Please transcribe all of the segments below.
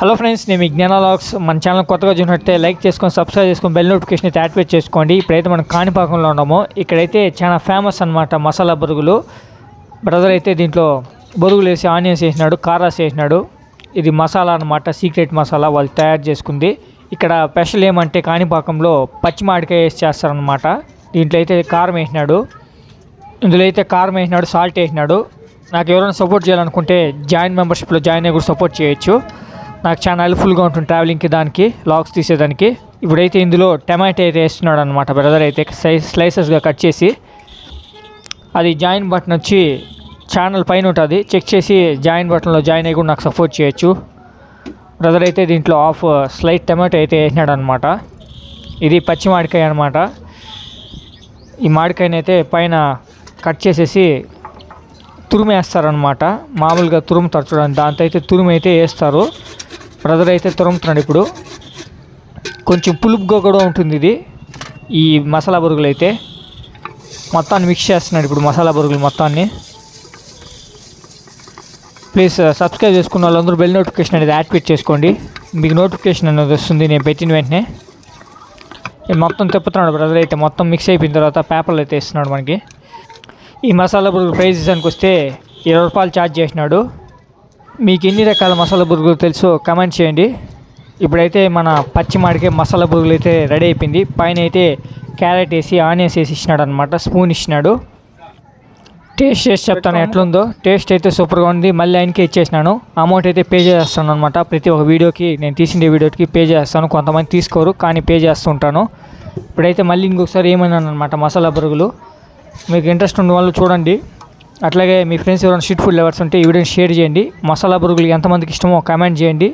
Hello friends నేను మీ జ్ఞానాలాక్స్. మన channel కొత్తగా చూసినట్టే లైక్ చేసుకొని సబ్స్క్రైబ్ చేసుకొని బెల్ నోటిఫికేషన్ యాక్టివేట్ చేసుకోండి. ఇప్పుడైతే మనం కాణిపాకంలో ఉన్నాము. ఇక్కడైతే చాలా ఫేమస్ అన్నమాట మసాలా బొరుగులు. బ్రదర్ అయితే దీంట్లో బొరుగులు వేసి ఆనియన్స్ వేసినాడు కారాస్ వేసినాడు. ఇది మసాలా అన్నమాట సీక్రెట్ మసాలా వాళ్ళు తయారు చేసుకుంది. ఇక్కడ స్పెషల్ ఏమంటే కాణిపాకంలో పచ్చి మామిడికాయ వేసి చేస్తారనమాట దీంట్లో అయితే కారం వేసినాడు. ఇందులో అయితే కారం వేసినాడు సాల్ట్ వేసినాడు. నాకు ఎవరైనా సపోర్ట్ చేయాలనుకుంటే జాయిన్ మెంబర్షిప్లో జాయిన్ అయ్యి కూడా సపోర్ట్ చేయొచ్చు. నాకు చాలా హెల్ప్ఫుల్గా ఉంటుంది ట్రావెలింగ్కి దానికి లాగ్స్ తీసేదానికి. ఇప్పుడైతే ఇందులో టమాటో అయితే వేస్తున్నాడు అనమాట బ్రదర్ అయితే స్లైసెస్గా కట్ చేసి. అది జాయిన్ బటన్ వచ్చి ఛానల్ పైన ఉంటుంది. చెక్ చేసి జాయిన్ బటన్లో జాయిన్ అయ్యి కూడా నాకు సపోర్ట్ చేయొచ్చు. బ్రదర్ అయితే దీంట్లో ఆఫ్ స్లైట్ టమాటో అయితే వేసినాడు అనమాట ఇది పచ్చి మామిడికాయ అనమాట ఈ మామిడికాయని అయితే పైన కట్ చేసేసి తురుమేస్తారనమాట మామూలుగా తురుముతారు చూడండి దాంతో అయితే తురుము అయితే వేస్తారు. బ్రదర్ అయితే తురుముతున్నాడు ఇప్పుడు. కొంచెం పులుపుగా కూడా ఉంటుంది ఇది. ఈ మసాలా బరుగులు అయితే మొత్తాన్ని మిక్స్ చేస్తున్నాడు ఇప్పుడు మసాలా బరుగులు మొత్తాన్ని. ప్లీజ్ సబ్స్క్రైబ్ uh, చేసుకున్న వాళ్ళందరూ బెల్ నోటిఫికేషన్ అనేది యాక్టివేట్ చేసుకోండి. మీకు నోటిఫికేషన్ అనేది వస్తుంది నేను పెట్టిన వెంటనే. మొత్తం తిప్పుతున్నాడు బ్రదర్ అయితే మొత్తం మిక్స్ అయిపోయిన తర్వాత పేపర్లు అయితే ఇస్తున్నాడు మనకి. ఈ మసాలా బురుగు ప్రైస్ దానికి వస్తే ఇరవై రూపాయలు ఛార్జ్ చేసినాడు. మీకు ఎన్ని రకాల మసాలా బురుగులు తెలుసో కమెంట్ చేయండి. ఇప్పుడైతే మన పచ్చి మాడికాయ మసాలా బురుగులు అయితే రెడీ అయిపోయింది. పైన అయితే క్యారెట్ వేసి ఆనియన్స్ వేసి ఇచ్చినాడు అనమాట స్పూన్ ఇచ్చినాడు. టేస్ట్ చేసి చెప్తాను ఎట్లుందో. టేస్ట్ అయితే సూపర్గా ఉంది. మళ్ళీ ఆయనకే ఇచ్చేసినాను. అమౌంట్ అయితే పే చేస్తాను అనమాట ప్రతి ఒక్క వీడియోకి నేను తీసిన వీడియోకి పే చేస్తాను. కొంతమంది తీసుకోరు కానీ పే చేస్తుంటాను ఇప్పుడైతే మళ్ళీ ఇంకొకసారి ఏమైనాను అనమాట మసాలా బరుగులు. మీకు ఇంట్రెస్ట్ ఉన్న వాళ్ళు చూడండి. అట్లాగే మీ ఫ్రెండ్స్ ఎవరైనా స్ట్రీట్ ఫుడ్ లవర్స్ ఉంటే ఈ వీడియోని షేర్ చేయండి. మసాలా బురుగులు ఎంతమందికి ఇష్టమో కామెంట్ చేయండి.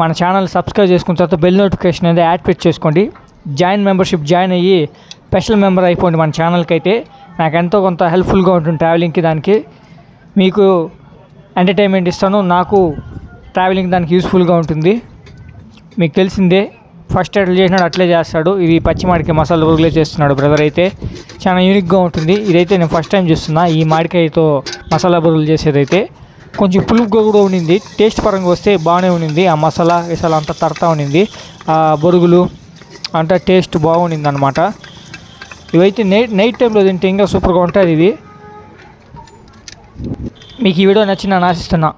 మన ఛానల్ సబ్స్క్రైబ్ చేసుకున్న తర్వాత బెల్ నోటిఫికేషన్ అనేది యాక్టివేట్ చేసుకోండి. జాయిన్ మెంబర్షిప్ జాయిన్ అయ్యి స్పెషల్ మెంబర్ అయిపోండి మన ఛానల్కి అయితే. నాకు ఎంతో కొంత హెల్ప్ఫుల్గా ఉంటుంది ట్రావెలింగ్కి దానికి. మీకు ఎంటర్టైన్మెంట్ ఇస్తాను నాకు ట్రావెలింగ్ దానికి యూస్ఫుల్గా ఉంటుంది. మీకు తెలిసిందే. ఫస్ట్ ఎట్లా చేసినాడు అట్లే చేస్తాడు. ఇది పచ్చి మాడికాయ మసాలా బురుగులే చేస్తున్నాడు బ్రదర్ అయితే. చాలా యూనిక్గా ఉంటుంది. ఇదైతే నేను ఫస్ట్ టైం చూస్తున్నా. ఈ మాడికాయతో మసాలా బురుగులు చేసేదైతే. కొంచెం పులుపుగా కూడా ఉండింది. టేస్ట్ పరంగా వస్తే బాగానే ఉండింది. ఆ మసాలా వేసాలా అంతా తడతా ఉండింది. ఆ బొరుగులు అంతా టేస్ట్ బాగుండింది అనమాట ఇవైతే నైట్ నైట్ టైంలో తింటే ఇంకా సూపర్గా ఉంటుంది ఇది. మీకు ఈ వీడియో నచ్చిందని ఆశిస్తున్నా.